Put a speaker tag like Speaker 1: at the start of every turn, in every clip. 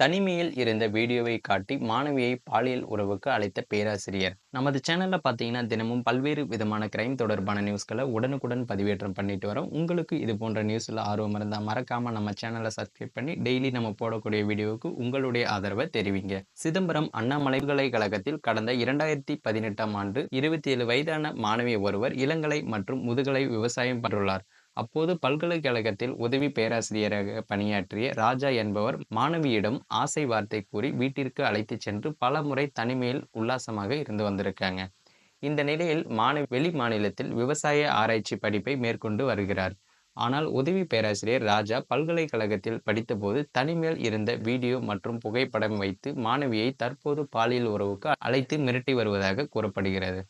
Speaker 1: தனிமையில் இருந்த வீடியோவை காட்டி மாணவியை பாலியல் உறவுக்கு அழைத்த பேராசிரியர். நமது சேனல்ல பார்த்தீங்கன்னா தினமும் பல்வேறு விதமான கிரைம் தொடர்பான நியூஸ்களை உடனுக்குடன் பதிவேற்றம் பண்ணிட்டு வரோம். உங்களுக்கு இது போன்ற நியூஸ்ல ஆர்வம் இருந்தால் மறக்காம நம்ம சேனலை சப்ஸ்கிரைப் பண்ணி டெய்லி நம்ம போடக்கூடிய வீடியோவுக்கு உங்களுடைய ஆதரவை தெரிவிங்க. சிதம்பரம் அண்ணாமலை பல்கலைக்கழகத்தில் கடந்த இரண்டாயிரத்தி பதினெட்டாம் ஆண்டு இருபத்தி ஏழு வயதான மாணவி ஒருவர் இளங்கலை மற்றும் முதுகலை விவசாயம் பெற்றுள்ளார் அப்போது பல்கலைக்கழகத்தில் உதவி பேராசிரியராக பணியாற்றிய ராஜா என்பவர் மாணவியிடம் ஆசை வார்த்தை கூறி வீட்டிற்கு அழைத்து சென்று பல முறை தனிமையில் உல்லாசமாக இருந்து வந்திருக்காங்க. இந்த நிலையில் மாணவி வெளி மாநிலத்தில் விவசாய ஆராய்ச்சி படிப்பை மேற்கொண்டு வருகிறார். ஆனால் உதவி பேராசிரியர் ராஜா பல்கலைக்கழகத்தில் படித்தபோது தனிமையில் இருந்த வீடியோ மற்றும் புகைப்படம் வைத்து மாணவியை தற்போது பாலியல் உறவுக்கு அழைத்து மிரட்டி வருவதாக கூறப்படுகிறது.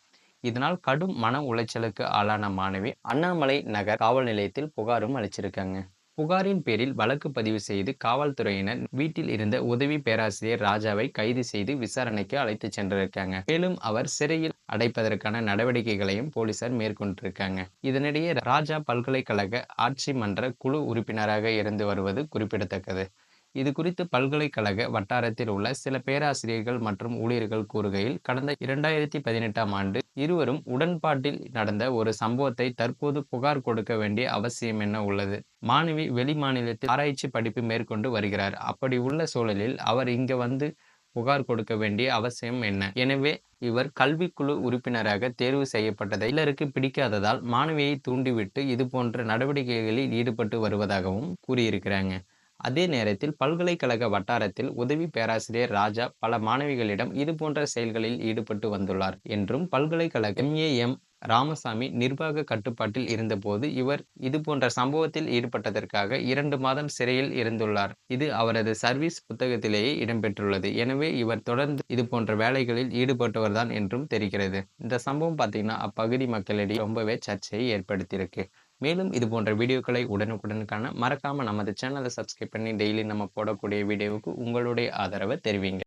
Speaker 1: இதனால் கடும் மன உளைச்சலுக்கு ஆளான மாணவி அண்ணாமலை நகர் காவல் நிலையத்தில் புகாரும் அளிச்சிருக்காங்க. புகாரின் பேரில் வழக்கு பதிவு செய்து காவல்துறையினர் வீட்டில் இருந்த உதவி பேராசிரியர் ராஜாவை கைது செய்து விசாரணைக்கு அழைத்து சென்றிருக்காங்க. மேலும் அவர் சிறையில் அடைப்பதற்கான நடவடிக்கைகளையும் போலீசார் மேற்கொண்டிருக்காங்க. இதனிடையே ராஜா பல்கலைக்கழக ஆட்சி மன்ற குழு உறுப்பினராக இருந்து வருவது குறிப்பிடத்தக்கது. இது குறித்து பல்கலைக்கழக வட்டாரத்தில் உள்ள சில பேராசிரியர்கள் மற்றும் ஊழியர்கள் கூறுகையில் கடந்த இரண்டாயிரத்தி பதினெட்டாம் ஆண்டு இருவரும் உடன்பாட்டில் நடந்த ஒரு சம்பவத்தை தற்போது புகார் கொடுக்க வேண்டிய அவசியம் என்ன உள்ளது? மாணவி வெளி மாநிலத்தில் ஆராய்ச்சி படிப்பு மேற்கொண்டு வருகிறார். அப்படி உள்ள சூழலில் அவர் இங்க வந்து புகார் கொடுக்க வேண்டிய அவசியம் என்ன? எனவே இவர் கல்விக்குழு உறுப்பினராக தேர்வு செய்யப்பட்டதை சிலருக்கு பிடிக்காததால் மாணவியை தூண்டிவிட்டு இது போன்ற நடவடிக்கைகளில் ஈடுபட்டு வருவதாகவும் கூறியிருக்கிறாங்க. அதே நேரத்தில் பல்கலைக்கழக வட்டாரத்தில் உதவி பேராசிரியர் ராஜா பல மாணவிகளிடம் இது போன்ற செயல்களில் ஈடுபட்டு வந்துள்ளார் என்றும் பல்கலைக்கழக எம்ஏஎம் ராமசாமி நிர்வாக கட்டுப்பாட்டில் இருந்தபோது இவர் இது போன்ற சம்பவத்தில் ஈடுபட்டதற்காக இரண்டு மாதம் சிறையில் இருந்துள்ளார். இது அவரது சர்வீஸ் புத்தகத்திலேயே இடம்பெற்றுள்ளது. எனவே இவர் தொடர்ந்து இது போன்ற வேலைகளில் ஈடுபட்டவர்தான் என்றும் தெரிகிறது. இந்த சம்பவம் பார்த்தீங்கன்னா அப்பகுதி மக்களிடையே ரொம்பவே சர்ச்சையை ஏற்படுத்தியிருக்கு. மேலும் இது போன்ற வீடியோக்களை உடனுக்குடன் காண மறக்காமல் நமது சேனலை சப்ஸ்கிரைப் பண்ணி டெய்லி நம்ம போடக்கூடிய வீடியோவுக்கு உங்களுடைய ஆதரவை தெரிவிங்க.